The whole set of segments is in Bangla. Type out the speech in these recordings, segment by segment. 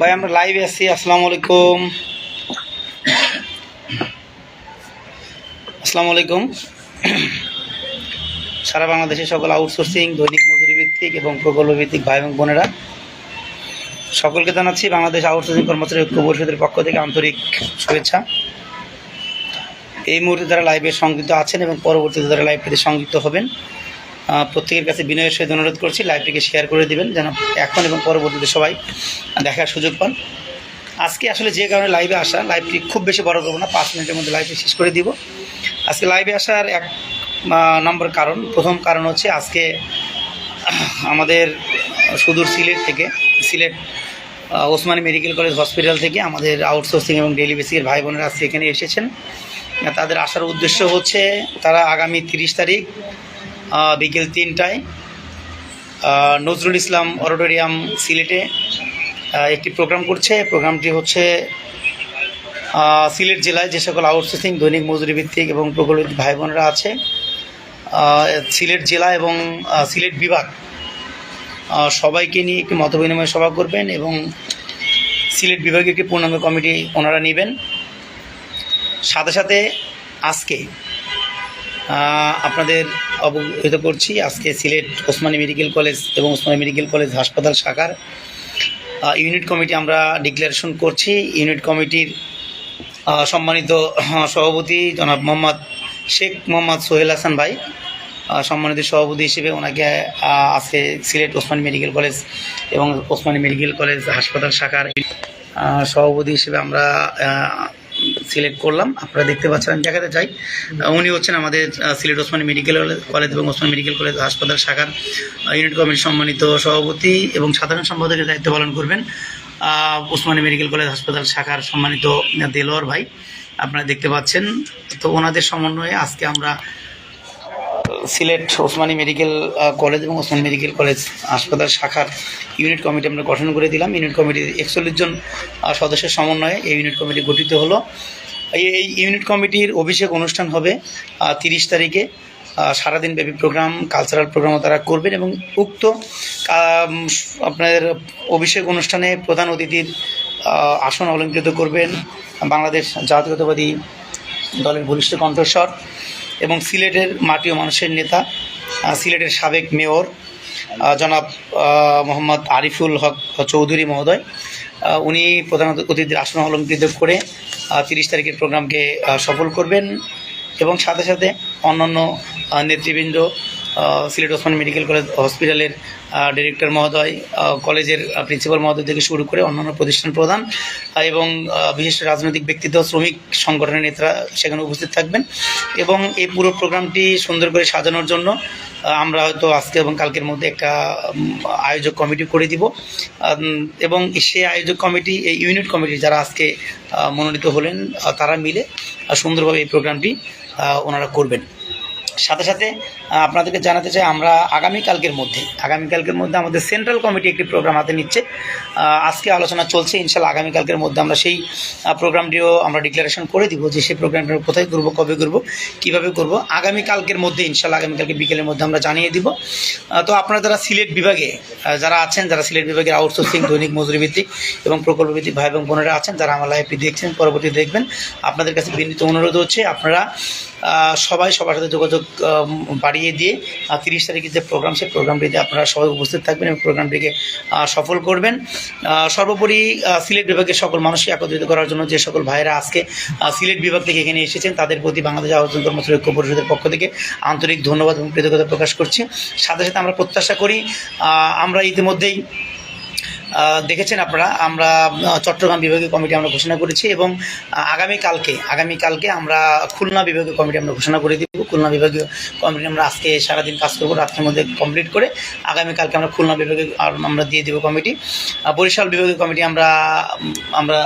ভাই, আমরা লাইভে আছি, আসসালামু আলাইকুম। আসসালামু আলাইকুম। সারা বাংলাদেশের সকল আউটসোর্সিং দৈনিক মজুরি ভিত্তিক এবং প্রকল্প ভিত্তিক ভাই এবং বোনেরা, সকলকে জানাচ্ছি বাংলাদেশ আউটসোর্সিং কর্মচারী ঐক্য পরিষদের পক্ষ থেকে আন্তরিক শুভেচ্ছা। এই মুহূর্তে যারা লাইভে সংযুক্ত আছেন এবং পরবর্তীতে যারা লাইভটিতে সংযুক্ত হবেন প্রত্যেকের কাছে বিনয়ের সহিত অনুরোধ করছি লাইভটিকে শেয়ার করে দিবেন যেন এখন এবং পরবর্তীতে সবাই দেখার সুযোগ পান। আজকে আসলে যে কারণে লাইভে আসা লাইভটি খুব বেশি বড় করব না, পাঁচ মিনিটের মধ্যে লাইভটি শেষ করে দিব। আজকে লাইভে আসার এক নম্বর কারণ, প্রথম কারণ হচ্ছে আজকে আমাদের সুদূর সিলেট থেকে, Sylhet Osmani medical college hospital থেকে আমাদের আউটসোর্সিং এবং ডেলি বেসিকের ভাই বোনেরা আজকে এখানে এসেছেন। তাদের আসার উদ্দেশ্য হচ্ছে তারা আগামী তিরিশ তারিখ বিকেল তিনটায় নজরুল ইসলাম অডিটোরিয়াম সিলেটে একটি প্রোগ্রাম করছে। প্রোগ্রামটি হচ্ছে সিলেট জেলায় যে সকল আউটসোর্সিং দৈনিক মজুরি ভিত্তিক এবং প্রকল্পিত ভাই বোনেরা আছে সিলেট জেলা এবং সিলেট বিভাগ সবাইকে নিয়ে একটি মতবিনিময় সভা করবেন এবং সিলেট বিভাগে একটি পূর্ণাঙ্গ কমিটি ওনারা নেবেন। সাথে সাথে আজকে আপনাদের অবহিত করছি, আজকে সিলেট ওসমানী মেডিকেল কলেজ এবং ওসমানী মেডিকেল কলেজ হাসপাতাল শাখার ইউনিট কমিটি আমরা ডিক্লারেশন করছি। ইউনিট কমিটির সম্মানিত সভাপতি জনাব মোহাম্মদ শেখ মোহাম্মদ সোহেল হাসান ভাই সম্মানিত সভাপতি হিসেবে ওনাকে আজকে সিলেট ওসমানী মেডিকেল কলেজ এবং ওসমানী মেডিকেল কলেজ হাসপাতাল শাখার সভাপতি হিসেবে আমরা সিলেক্ট করলাম। আপনারা দেখতে পাচ্ছেন, আমি দেখাতে চাই। উনি হচ্ছেন আমাদের সিলেট ওসমানী মেডিকেল কলেজ এবং ওসমানী মেডিকেল কলেজ হাসপাতাল শাখার ইউনিট কমিটির সম্মানিত সভাপতি এবং সাধারণ সম্পাদকের দায়িত্ব পালন করবেন ওসমানী মেডিকেল কলেজ হাসপাতাল শাখার সম্মানিত দেলোয়ার ভাই। আপনারা দেখতে পাচ্ছেন, তো ওনাদের সমন্বয়ে আজকে আমরা সিলেট ওসমানী মেডিকেল কলেজ এবং ওসমানী মেডিকেল কলেজ হাসপাতাল শাখার ইউনিট কমিটি আমরা গঠন করে দিলাম। ইউনিট কমিটির একচল্লিশ জন সদস্যের সমন্বয়ে এই ইউনিট কমিটি গঠিত হলো। এই ইউনিট কমিটির অভিষেক অনুষ্ঠান হবে তিরিশ তারিখে। সারাদিন ব্যাপী প্রোগ্রাম কালচারাল প্রোগ্রামও তারা করবেন এবং উক্ত আম, আপনার অভিষেক অনুষ্ঠানে প্রধান অতিথির আসন অলঙ্কৃত করবেন। বাংলাদেশ জাতীয়তাবাদী দলের বলিষ্ঠ কণ্ঠস্বর। এবং সিলেটের মাটিও মানুষের নেতা সিলেটের সাবেক মেয়র জনাব মোহাম্মদ আরিফুল হক চৌধুরী মহোদয়। উনি প্রধানত অতিথির আসন অলঙ্কৃত করে তিরিশ তারিখের প্রোগ্রামকে সফল করবেন এবং সাথে সাথে অন্যান্য নেতৃবৃন্দ সিলেট ওসমান মেডিকেল কলেজ হসপিটালের ডিরেক্টর মহোদয় কলেজের প্রিন্সিপাল মহোদয় থেকে শুরু করে অন্যান্য প্রতিষ্ঠান প্রধান এবং আহ, বিশিষ্ট রাজনৈতিক ব্যক্তিত্ব শ্রমিক সংগঠনের নেতারা সেখানে উপস্থিত থাকবেন। এবং এই পুরো প্রোগ্রামটি সুন্দর করে সাজানোর জন্য আমরা হয়তো আজকে এবং কালকের মধ্যে একটা আয়োজক কমিটি করে দিব। এবং সেই আয়োজক কমিটি এই ইউনিট কমিটি যারা আজকে মনোনীত হলেন তারা মিলে সুন্দরভাবে এই প্রোগ্রামটি ওনারা করবেন। সাথে সাথে আপনাদেরকে জানাতে চাই আমরা আগামীকালকের মধ্যে আগামীকালকের মধ্যে আমাদের সেন্ট্রাল কমিটি একটি প্রোগ্রাম হাতে নিচ্ছে। আজকে আলোচনা চলছে ইনশাল্লাহ আগামীকালকের মধ্যে আমরা সেই প্রোগ্রামটিও আমরা ডিক্লারেশন করে দিব যে সেই প্রোগ্রামটা কোথায় করব কবে করব কীভাবে করব আগামীকালকের মধ্যে ইনশাল্লাহ আগামীকালকে বিকেলের মধ্যে আমরা জানিয়ে দিব। তো আপনারা যারা সিলেট বিভাগে যারা আছেন যারা সিলেট বিভাগের আউটসোর্সিং দৈনিক মজুরি ভিত্তিক এবং প্রকল্প ভিত্তিক ভাই এবং বোনেরা আছেন যারা আমার লাইভটি দেখছেন পরবর্তী দেখবেন আপনাদের কাছে বিনীত অনুরোধ হচ্ছে আপনারা সবাই সবার সাথে যোগাযোগ বাড়িয়ে দিয়ে তিরিশ তারিখের যে প্রোগ্রাম সেই প্রোগ্রামটিতে আপনারা সবাই উপস্থিত থাকবেন এবং প্রোগ্রামটিকে সফল করবেন। সর্বোপরি সিলেট বিভাগের সকল মানুষকে একত্রিত করার জন্য যে সকল ভাইয়েরা আজকে সিলেট বিভাগ থেকে এখানে এসেছেন, তাদের প্রতি বাংলাদেশ আলোচনা কর্মচারী ঐক্য পরিষদের পক্ষ থেকে আন্তরিক ধন্যবাদ এবং কৃতজ্ঞতা প্রকাশ করছি। সাথে সাথে আমরা প্রত্যাশা করি আমরা ইতিমধ্যেই দেখেছেন আপনারা, আমরা চট্টগ্রাম বিভাগীয় কমিটি আমরা ঘোষণা করেছি এবং আগামীকালকে আগামীকালকে আমরা খুলনা বিভাগীয় কমিটি আমরা ঘোষণা করে দিব। খুলনা বিভাগীয় কমিটি আমরা আজকে সারাদিন কাজ করব, রাত্রের মধ্যে কমপ্লিট করে আগামীকালকে আমরা খুলনা বিভাগীয় আমরা দিয়ে দেবো কমিটি। বরিশাল বিভাগীয় কমিটি আমরা আমরা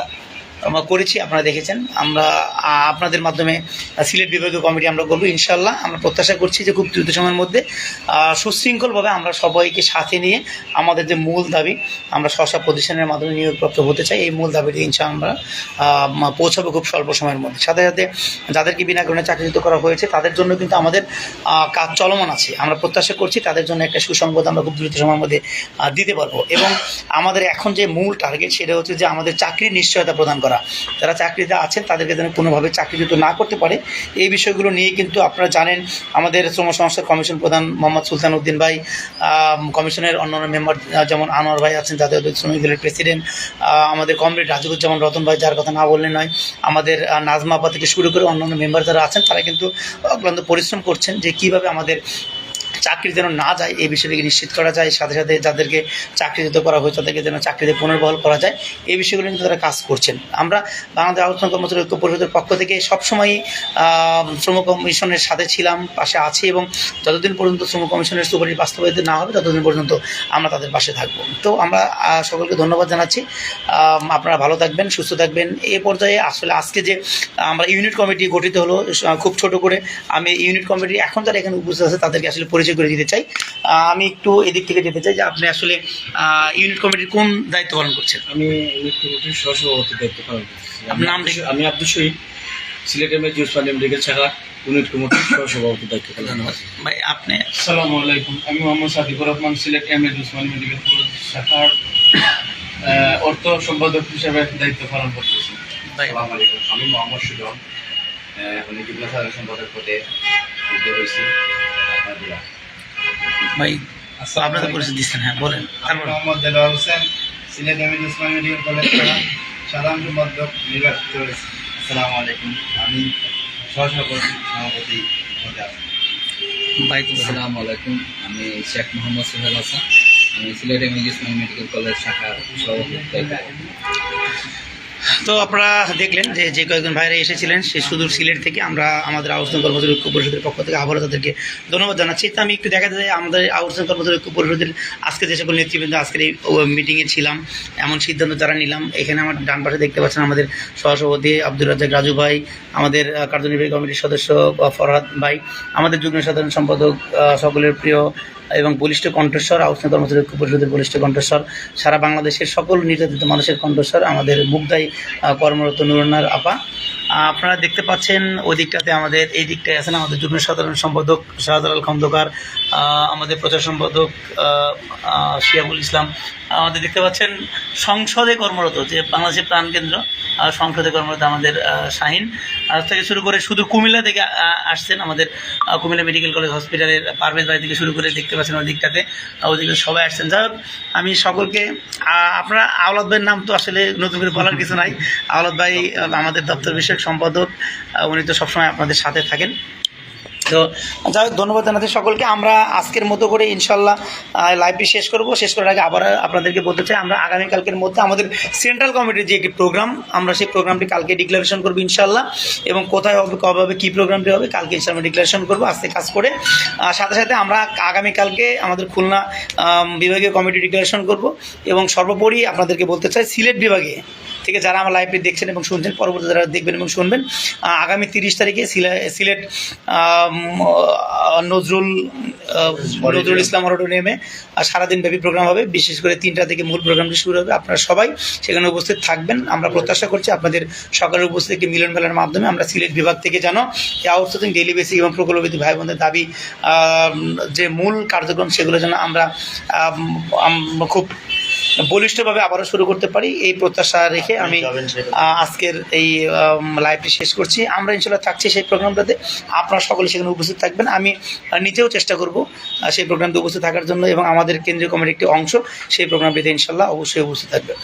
আমরা করেছি, আপনারা দেখেছেন। আমরা আপনাদের মাধ্যমে সিলেট বিভাগীয় কমিটি আমরা করব ইনশাল্লাহ আমরা প্রত্যাশা করছি যে খুব দ্রুত সময়ের মধ্যে সুশৃঙ্খলভাবে আমরা সবাইকে সাথে নিয়ে আমাদের যে মূল দাবি, আমরা স্বশা প্রতিষ্ঠানের মাধ্যমে নিয়োগপ্রাপ্ত হতে চাই, এই মূল দাবিটি ইনশা আমরা পৌঁছাবো খুব স্বল্প সময়ের মধ্যে। সাথে সাথে যাদেরকে বিনা কারণে চাকরিচ্যুত করা হয়েছে, তাদের জন্য কিন্তু আমাদের কাজ চলমান আছে। আমরা প্রত্যাশা করছি তাদের জন্য একটা সুসংবাদ আমরা খুব দ্রুত সময়ের মধ্যে দিতে পারব। এবং আমাদের এখন যে মূল টার্গেট, সেটা হচ্ছে যে আমাদের চাকরির নিশ্চয়তা প্রদান যারা চাকরিতে আছেন, তাদেরকে যেন কোনোভাবে চাকরিচ্যুত না করতে পারে। এই বিষয়গুলো নিয়ে কিন্তু আপনারা জানেন, আমাদের শ্রম সংস্থার কমিশন প্রধান মোহাম্মদ সুলতান উদ্দিন ভাই কমিশনের অন্যান্য মেম্বার যেমন আনোয়ার ভাই আছেন, জাতীয় শ্রমিক দলের প্রেসিডেন্ট আমাদের কমরেড রাজিবুজ্জামান রতন ভাই, যার কথা না বললে নয়, আমাদের নাজমা আপা থেকে শুরু করে অন্যান্য মেম্বার যারা আছেন, তারা কিন্তু অক্লান্ত পরিশ্রম করছেন যে কীভাবে আমাদের চাকরি যেন না যায়, এই বিষয়টিকে নিশ্চিত করা যায়, সাথে সাথে যাদেরকে চাকরিচ্যুত করা হয়েছে, তাদেরকে যেন চাকরিতে পুনর্বহাল করা যায়, এই বিষয়গুলো কিন্তু তারা কাজ করছেন। আমরা বাংলাদেশ আলোচনা কর্মচারী ঐক্য পরিষদের পক্ষ থেকে সবসময়ই শ্রম কমিশনের সাথে ছিলাম, পাশে আছি এবং যতদিন পর্যন্ত শ্রম কমিশনের সুপারিশ বাস্তবায়িত না হবে, ততদিন পর্যন্ত আমরা তাদের পাশে থাকব। তো আমরা সকলকে ধন্যবাদ জানাচ্ছি। আপনারা ভালো থাকবেন, সুস্থ থাকবেন। এ পর্যায়ে আসলে আজকে যে আমরা ইউনিট কমিটি গঠিত হলো খুব ছোট করে, আমি ইউনিট কমিটি এখন যারা এখানে উপস্থিত আছে, তাদেরকে আসলে পরিচয় করে দিতে চাই। আমি একটু এদিক থেকে যেতে চাই যে আপনি আসলে ইউনিট কমিটির কোন দায়িত্ব পালন করছেন? আমি ইউনিট কমিটির সহসভাপতি দায়িত্ব পালন করতেছি আপনার নাম আমি আমি আব্দুল শহীদ সিলেট এম এ জুসপানি মেডিকেল শাখা ইউনিট কমিটির সহসভাপতি দায়িত্ব পালন ধন্যবাদ। ভাই আপনি? আসসালামু আলাইকুম। আমি Mohammad Sadikur Rahman Sylhet M A Osmani medical college শাখার আহ, অর্থ সম্পাদক হিসেবে দায়িত্ব পালন করতেছি। ভাই। আসসালামু আলাইকুম। আমি মোহাম্মদ সুজন এখন যুগ্ম সাধারণ সম্পাদক পদে হয়েছি। আপনাদের ভাই আপনি তো পরিচয় দিচ্ছেন হ্যাঁ বলেন। আমি তারপর Mohammad Delwar Hossain Sylhet M Osman medical college থেকে সাধারণ সম্পাদক নির্বাচিত হয়েছি। আসসালামু আলাইকুম। আমি সহসভাপতি সভাপতি পদে আছি। ভাই আসসালামু আলাইকুম। আমি শেখ মোহাম্মদ সোহেল হাসান। আমি Sylhet M Islam medical college শাখার সভাপতি। তো আপনারা দেখলেন যে যে কয়েকজন ভাইরা এসেছিলেন, সে সুদূর সিলেট থেকে আমরা আমাদের আউটসোর্সিং কর্মচারী ঐক্য পরিষদের পক্ষ থেকে আবারও তাদেরকে ধন্যবাদ জানাচ্ছি। তো আমি একটু দেখা যায় আমাদের আউটসোর্সিং কর্মচারী ঐক্য পরিষদের আজকে যে সকল নেতৃবৃন্দ আজকের এই মিটিংয়ে ছিলাম, এমন সিদ্ধান্ত যারা নিলাম, এখানে আমার ডান পাশে দেখতে পাচ্ছেন আমাদের সহসভাপতি আব্দুল রাজ্জাক রাজু ভাই, আমাদের কার্যনির্বাহী কমিটির সদস্য ফরহাদ ভাই, আমাদের যুগ্ম সাধারণ সম্পাদক সকলের প্রিয় এবং বলিষ্ঠ কণ্ঠস্বর আউটসোর্সিং কর্মচারী ঐক্য পরিষদের বলিষ্ঠ কণ্ঠস্বর, সারা বাংলাদেশের সকল নির্যাতিত মানুষের কণ্ঠস্বর, আমাদের মুগ্ধাই কর্মরত নুরনার আপা। আপনারা দেখতে পাচ্ছেন ওই দিকটাতে আমাদের, এই দিকটায় আছেন আমাদের যুগ্ম সাধারণ সম্পাদক শাহজালাল খন্দকার আমাদের প্রচার সম্পাদক শিয়াবুল ইসলাম। আমাদের দেখতে পাচ্ছেন সংসদে কর্মরত যে বাংলাদেশের প্রাণকেন্দ্র সংসদে কর্মরত আমাদের শাহিন। আজ থেকে শুরু করে শুধু কুমিল্লা থেকে আসছেন আমাদের কুমিল্লা মেডিকেল কলেজ হসপিটালের পারভেজ বাড়ি থেকে শুরু করে দেখতে পাচ্ছেন ওদিকটাতে ওদিকে সবাই আসছেন। যাই আমি সকলকে আপনারা আওলাদ ভাইয়ের নাম তো আসলে নতুন করে বলার কিছু নাই। আওলাদ ভাই আমাদের দপ্তর বিষয়ক সম্পাদক উনি তো সবসময় আপনাদের সাথে থাকেন। তো যাই হোক, ধন্যবাদ জানাচ্ছি সকলকে। আমরা আজকের মতো করে ইনশাল্লাহ লাইভটি শেষ করব। শেষ করার আগে আবার আপনাদেরকে বলতে চাই, আমরা আগামীকালকের মধ্যে আমাদের সেন্ট্রাল কমিটির যে একটি প্রোগ্রাম আমরা সেই প্রোগ্রামটি কালকে ডিক্লারেশন করব ইনশাল্লাহ। এবং কোথায় হবে, কবে হবে, কী প্রোগ্রামটি হবে, কালকে ইনশাল্লাহ ডিক্লারেশন করব আজকে কাজ করে। সাথে সাথে আমরা আগামীকালকে আমাদের খুলনা বিভাগীয় কমিটি ডিক্লারেশন করব। এবং সর্বোপরি আপনাদেরকে বলতে চাই, সিলেট বিভাগে থেকে যারা আমার লাইভটি দেখছেন এবং শুনছেন পরবর্তী যারা দেখবেন এবং শুনবেন আগামী তিরিশ তারিখে সিলে- সিলেট নজরুল নজরুল ইসলাম অডিটোরিয়ামে সারাদিন ব্যাপী প্রোগ্রাম হবে। বিশেষ করে তিনটা থেকে মূল প্রোগ্রামটি শুরু হবে। আপনারা সবাই সেখানে উপস্থিত থাকবেন। আমরা প্রত্যাশা করছি আপনাদের সকালের উপস্থিত একটি মিলন মেলার মাধ্যমে। আমরা সিলেট বিভাগ থেকে যেন আউটসোর্সিং ডেলি বেসিক এবং প্রকল্পবিধি ভাই বোনদের দাবি যে মূল কার্যক্রম সেগুলো যেন আমরা খুব বলিষ্ঠভাবে আবারও শুরু করতে পারি এই প্রত্যাশা রেখে আমি আজকের এই লাইভটি শেষ করছি। আমরা ইনশাল্লাহ থাকছি সেই প্রোগ্রামটাতে। আপনারা সকলে সেখানে উপস্থিত থাকবেন। আমি নিজেও চেষ্টা করব সেই প্রোগ্রামটি উপস্থিত থাকার জন্য এবং আমাদের কেন্দ্রীয় কমিটির একটি অংশ সেই প্রোগ্রামটিতে ইনশাল্লাহ অবশ্যই উপস্থিত থাকবে।